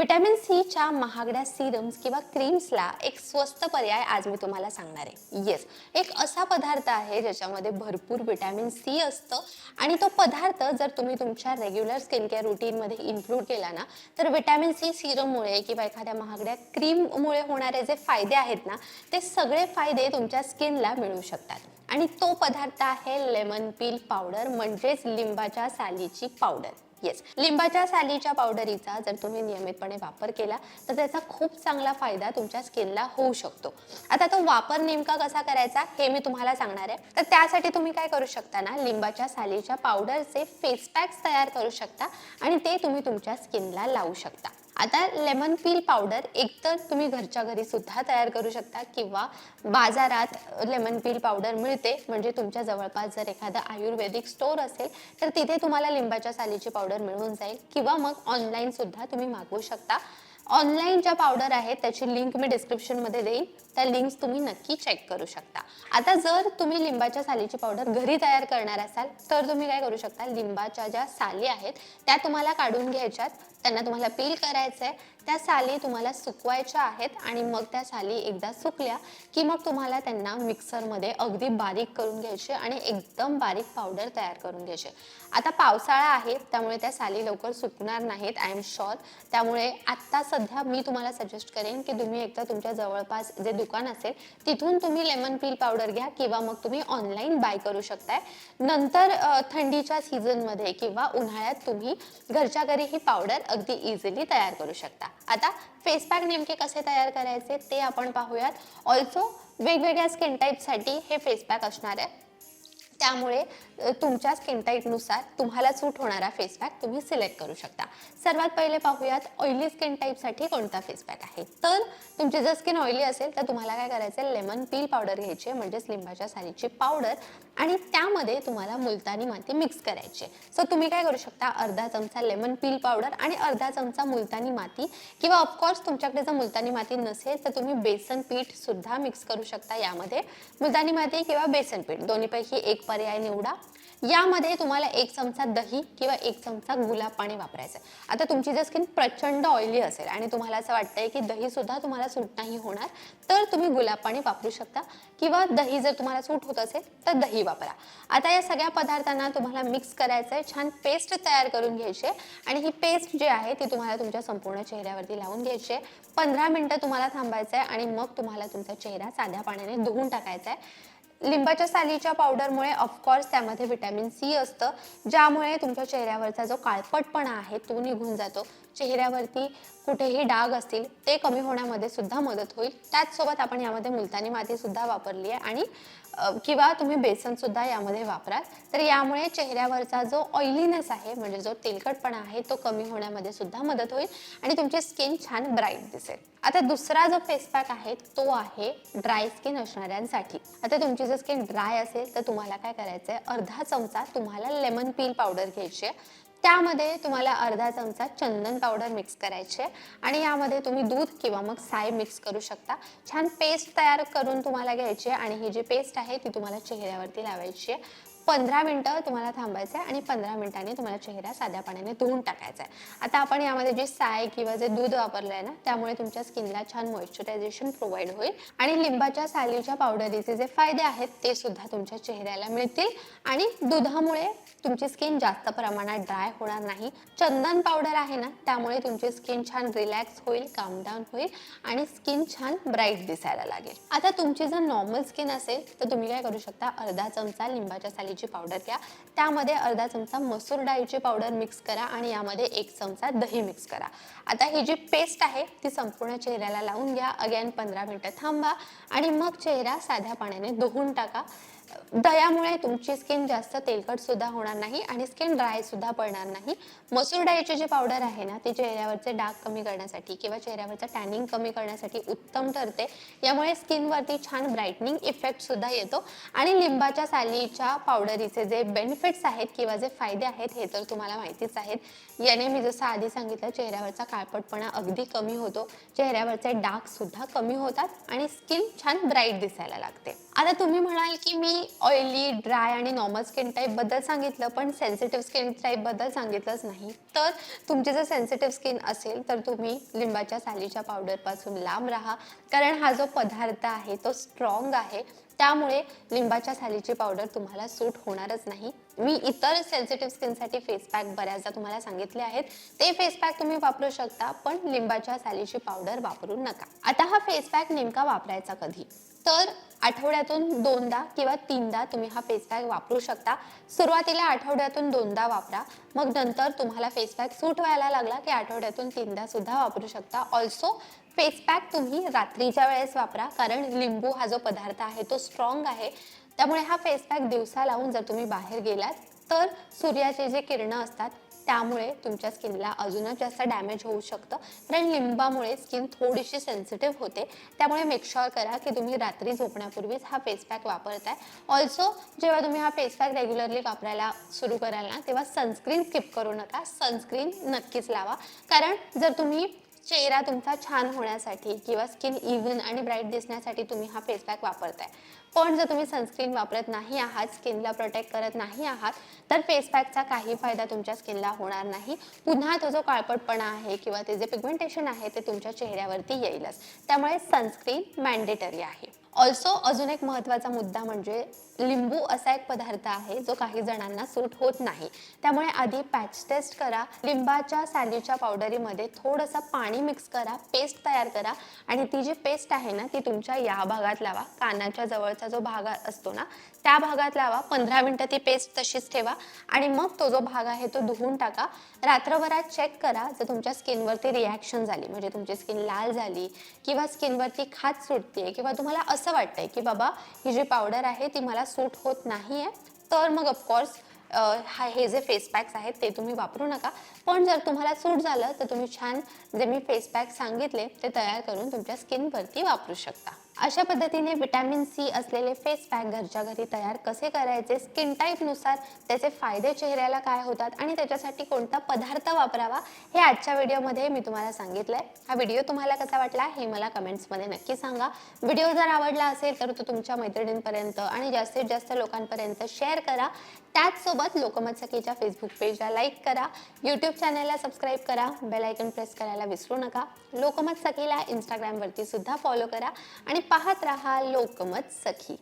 Vitamin सीच्या महागड्या serums किंवा क्रीम्सला एक स्वस्त पर्याय आज मी तुम्हाला सांगणार आहे. येस एक असा पदार्थ आहे ज्याच्यामध्ये भरपूर व्हिटॅमिन सी असतं आणि तो पदार्थ जर तुम्ही तुमच्या रेग्युलर स्किन केअर रुटीनमध्ये इन्क्लूड केला ना तर विटॅमिन सी सिरममुळे किंवा एखाद्या महागड्या क्रीममुळे होणारे जे फायदे आहेत ना ते सगळे फायदे तुमच्या स्किनला मिळू शकतात. आणि तो पदार्थ आहे लेमन पील पावडर म्हणजेच लिंबाच्या सालीची पावडर येस लिंबाच्या सालीच्या पावडरीचा जर तुम्ही नियमितपणे वापर केला तर त्याचा खूप चांगला फायदा तुमच्या स्किनला होऊ शकतो. आता तो वापर नेमका कसा करायचा हे मी तुम्हाला सांगणार आहे. तर त्यासाठी तुम्ही काय करू शकता ना लिंबाच्या सालीच्या पावडरचे फेस पॅक्स तयार करू शकता आणि ते तुम्ही तुमच्या स्किनला लावू शकता. आता लेमन पील पावडर एकतर तुम्ही घरच्या घरी सुद्धा तयार करू शकता किंवा बाजारात लेमन पील पावडर मिळते. म्हणजे तुमच्या जवळपास जर एखादा आयुर्वेदिक स्टोअर असेल तर तिथे तुम्हाला लिंबाच्या सालीची पावडर मिळून जाईल. किंवा मग ऑनलाईन सुद्धा तुम्ही मागवू शकता. ऑनलाईन ज्या पावडर आहेत त्याची लिंक मी डिस्क्रिप्शनमध्ये देईन. त्या लिंक्स तुम्ही नक्की चेक करू शकता. आता जर तुम्ही लिंबाच्या सालीची पावडर घरी तयार करणार असाल तर तुम्ही काय करू शकता? लिंबाच्या ज्या साली आहेत त्या तुम्हाला काढून घ्यायच्यात. त्यांना तुम्हाला पील करायचं आहे त्या साली तुम्हाला सुकवायच्या आहेत आणि मग त्या साली एकदा सुकल्या की मग तुम्हाला त्यांना मिक्सरमध्ये अगदी बारीक करून घ्यायचे आणि एकदम बारीक पावडर तयार करून घ्यायचे. आता पावसाळा आहे त्यामुळे त्या साली लवकर सुकणार नाहीत आय एम शॉर त्यामुळे आत्ता सध्या मी तुम्हाला सजेस्ट करेन की तुम्ही एकदा तुमच्या जवळपास जे दुकान असेल तिथून तुम्ही लेमन पील पावडर घ्या किंवा मग तुम्ही ऑनलाईन बाय करू शकताय. नंतर थंडीच्या सीझनमध्ये किंवा उन्हाळ्यात तुम्ही घरच्या घरी ही पावडर अगदी इझिली तयार करू शकता. आता फेस पॅक नेमके कसे तयार करायचे ते आपण पाहूयात. ऑल्सो वेगवेगळ्या स्किन टाईपसाठी हे फेस पॅक असणार आहे. त्यामुळे तुमच्या स्किन टाईपनुसार तुम्हाला सूट होणारा फेस पॅक तुम्ही सिलेक्ट करू शकता. सर्वात पहिले पाहूयात ऑइली स्किन टाईपसाठी कोणता फेस पॅक आहे? तर तुमची जर स्किन ऑइली असेल तर तुम्हाला काय करायचं आहे लेमन पील पावडर घ्यायची म्हणजेच लिंबाच्या सालीची पावडर आणि त्यामध्ये तुम्हाला मुलतानी माती मिक्स करायची. आहे सो तुम्ही काय करू शकता? अर्धा चमचा लेमन पील पावडर आणि अर्धा चमचा मुलतानी माती किंवा ऑफकोर्स तुमच्याकडे जर मुलतानी माती नसेल तर तुम्ही बेसन पीठ सुद्धा मिक्स करू शकता यामध्ये. मुलतानी माती किंवा बेसन पीठ दोन्हीपैकी एक पर्याय निवडा. यामध्ये तुम्हाला एक चमचा दही किंवा एक चमचा गुलाब पाणी वापरायचं आहे. आता तुमची जर स्किन प्रचंड ऑइली असेल आणि तुम्हाला असं वाटतंय की दही सुद्धा तुम्हाला सूट नाही होणार तर तुम्ही गुलाब पाणी वापरू शकता. किंवा दही जर तुम्हाला सूट होत असेल तर दही वापरा. आता या सगळ्या पदार्थांना तुम्हाला मिक्स करायचं आहे. छान पेस्ट तयार करून घ्यायची आहे. आणि ही पेस्ट जी आहे ती तुम्हाला तुमच्या संपूर्ण चेहऱ्यावरती लावून घ्यायची आहे. पंधरा मिनटं तुम्हाला थांबायचं आहे आणि मग तुम्हाला तुमचा चेहरा साध्या पाण्याने धुवून टाकायचा आहे. लिंबाच्या सालीच्या पावडरमुळे ऑफकोर्स त्यामध्ये विटॅमिन सी असतं ज्यामुळे तुमच्या चेहऱ्यावरचा जो काळपटपणा आहे तो निघून जातो. चेहऱ्यावरती कुठेही डाग असतील ते कमी होण्यामध्ये सुद्धा मदत होईल. त्याचसोबत आपण यामध्ये मुलतानी माती सुद्धा वापरली आहे आणि किंवा तुम्ही बेसनसुद्धा यामध्ये वापराल. तर यामुळे चेहऱ्यावरचा जो ऑइलीनेस आहे म्हणजे जो तेलकटपणा आहे तो कमी होण्यामध्ये सुद्धा मदत होईल आणि तुमची स्किन छान ब्राईट दिसेल. आता दुसरा जो फेस पॅक आहे तो आहे ड्राय स्किन असणाऱ्यांसाठी. आता तुमची जर स्किन ड्राय असेल तर तुम्हाला काय करायचं आहे अर्धा चमचा तुम्हाला लेमन पील पावडर घ्यायची आहे. त्यामध्ये तुम्हाला अर्धा चमचा चंदन पावडर मिक्स करायची आहे आणि यामध्ये तुम्ही दूध किंवा मग साय मिक्स करू शकता. छान पेस्ट तयार करून तुम्हाला घ्यायची आहे आणि ही जी पेस्ट आहे ती तुम्हाला चेहऱ्यावरती लावायची आहे. पंधरा मिनटं तुम्हाला थांबायचं आहे आणि पंधरा मिनिटांनी तुम्हाला चेहरा साध्या पाण्याने धुवून टाकायचा आहे. आता आपण यामध्ये जे साय किंवा जे दूध वापरलं आहे ना त्यामुळे तुमच्या स्किनला छान मॉइश्चरायझेशन प्रोव्हाइड होईल आणि लिंबाच्या सालीच्या पावडरीचे जे फायदे आहेत ते सुद्धा तुमच्या चेहऱ्याला मिळतील. आणि दुधामुळे तुमची स्किन जास्त प्रमाणात ड्राय होणार नाही. चंदन पावडर आहे ना त्यामुळे तुमची स्किन छान रिलॅक्स होईल काम डाऊन होईल आणि स्किन छान ब्राईट दिसायला लागेल. आता तुमची जर नॉर्मल स्किन असेल तर तुम्ही काय करू शकता अर्धा चमचा लिंबाच्या डाळीची पावडर घ्या. त्यामध्ये अर्धा चमचा मसूर डाळीची पावडर मिक्स करा आणि यामध्ये एक चमचा दही मिक्स करा. आता ही जी पेस्ट आहे ती संपूर्ण चेहऱ्याला लावून घ्या. अगेन पंधरा मिनटं थांबा आणि मग चेहरा साध्या पाण्याने धुवून टाका. दह्यामुळे तुमची स्किन जास्त तेलकट सुद्धा होणार नाही आणि स्किन ड्राय सुद्धा पडणार नाही. मसूर डाळीची जी पावडर आहे ना ती चेहऱ्यावरचे डाग कमी करण्यासाठी किंवा चेहऱ्यावरचं टॅनिंग कमी करण्यासाठी उत्तम ठरते. यामुळे स्किनवरती छान ब्राईटनिंग इफेक्ट सुद्धा येतो. आणि लिंबाच्या सालीच्या पावडरीचे जे बेनिफिट्स आहेत किंवा जे फायदे आहेत हे तर तुम्हाला माहितीच आहेत. याने मी जसं आधी सांगितलं चेहऱ्यावरचा काळपटपणा अगदी कमी होतो. चेहऱ्यावरचे डाग सुद्धा कमी होतात आणि स्किन छान ब्राईट दिसायला लागते. आता तुम्ही म्हणाल की मी ऑइली ड्राय आणि नॉर्मल स्किन टाईपबद्दल सांगितलं पण सेन्सिटिव्ह स्किन टाईपबद्दल सांगितलंच नाही. तर तुमची जर सेन्सिटिव्ह स्किन असेल तर तुम्ही लिंबाच्या सालीच्या पावडरपासून लांब राहा. कारण हा जो पदार्थ आहे तो स्ट्रॉंग आहे. त्यामुळे लिंबाच्या सालीची पावडर तुम्हाला सूट होणारच नाही. मी इतर सेन्सिटिव्ह स्किनसाठी फेस पॅक बऱ्याचदा तुम्हाला सांगितले आहेत. ते फेस पॅक तुम्ही वापरू शकता पण लिंबाच्या सालीची पावडर वापरू नका. आता हा फेस पॅक नेमका वापरायचा कधी? तर आठवड्यातून दोनदा किंवा तीनदा तुम्ही हा फेस पॅक वापरू शकता. सुरुवातीला आठवड्यातून दोनदा वापरा. मग नंतर तुम्हाला फेस पॅक सूट व्हायला लागला की आठवड्यातून तीनदा सुद्धा वापरू शकता. ऑल्सो फेस पॅक तुम्ही रात्रीच्या वेळेस वापरा कारण लिंबू हा जो पदार्थ आहे तो स्ट्रॉंग आहे. त्यामुळे हा फेस पॅक दिवसा लावून जर तुम्ही बाहेर गेलात तर सूर्याचे जे किरणं असतात त्यामुळे तुमच्या स्किनला अजूनच जास्त डॅमेज होऊ शकतं. कारण लिंबामुळे स्किन थोडीशी सेन्सिटिव्ह होते. त्यामुळे मेकशॉर करा की तुम्ही रात्री झोपण्यापूर्वीच हा फेस पॅक वापरताय. ऑल्सो जेव्हा तुम्ही हा फेस पॅक रेग्युलरली वापरायला सुरू कराल ना तेव्हा सनस्क्रीन स्किप करू नका. सनस्क्रीन नक्कीच लावा. कारण जर तुम्ही चेहरा तुमचा छान होण्यासाठी किंवा स्किन इव्हन आणि ब्राईट दिसण्यासाठी तुम्ही हा फेस पॅक वापरताय. पण जर तुम्ही सनस्क्रीन वापरत नाही आहात स्किनला प्रोटेक्ट करत नाही आहात तर फेस पॅकचा काही फायदा तुमच्या स्किनला होणार नाही. पुन्हा तो जो काळपटपणा आहे किंवा ते जे पिगमेंटेशन आहे ते तुमच्या चेहऱ्यावरती येईलच. त्यामुळे सनस्क्रीन मॅन्डेटरी आहे. ऑल्सो अजून एक महत्त्वाचा मुद्दा म्हणजे लिंबू असा एक पदार्थ आहे जो काही जणांना सूट होत नाही. त्यामुळे आधी पॅच टेस्ट करा लिंबाच्या सॅल्यूच्या पावडरीमध्ये थोडंसं पाणी मिक्स करा पेस्ट तयार करा आणि ती जी पेस्ट आहे ना ती तुमच्या या भागात लावा. कानाच्या जवळचा जो भाग असतो ना त्या भागात लावा. पंधरा मिनटं ती पेस्ट तशीच ठेवा आणि मग तो जो भाग आहे तो धुवून टाका. रात्रभरात चेक करा जर तुमच्या स्किनवरती रिॲक्शन झाली म्हणजे तुमची स्किन लाल झाली किंवा स्किनवरती खाज सुटते किंवा तुम्हाला असं वाटतंय की बाबा ही जी पावडर आहे ती मला सूट होत नाही आहे तर मग ऑफकोर्स हा हे जे फेस पॅक्स आहेत ते तुम्ही वापरू नका. पण जर तुम्हाला सूट झालं तर तुम्ही छान जे मी फेस पॅक सांगितले ते तयार करून तुमच्या स्किनवरती वापरू शकता. अशा पद्धतीने विटॅमिन सी असलेले फेस पॅक घरच्या घरी तयार कसे करायचे? स्किन टाईपनुसार त्याचे फायदे चेहऱ्याला काय होतात? आणि त्याच्यासाठी कोणता पदार्थ वापरावा? हे आजच्या व्हिडिओमध्ये मी तुम्हाला सांगितलं आहे हा व्हिडिओ तुम्हाला कसा वाटला हे मला कमेंट्समध्ये नक्की सांगा. व्हिडिओ जर आवडला असेल तर तो तुमच्या मैत्रिणींपर्यंत आणि जास्तीत जास्त लोकांपर्यंत शेअर करा. त्याचसोबत लोकमत सखीच्या फेसबुक पेजला लाईक करा. यूट्यूब चॅनलला सबस्क्राईब करा. बेल आयकन प्रेस करायला विसरू नका. लोकमत सखीला इंस्टाग्रामवरती सुद्धा फॉलो करा. आणि पाहत राहा लोकमत सखी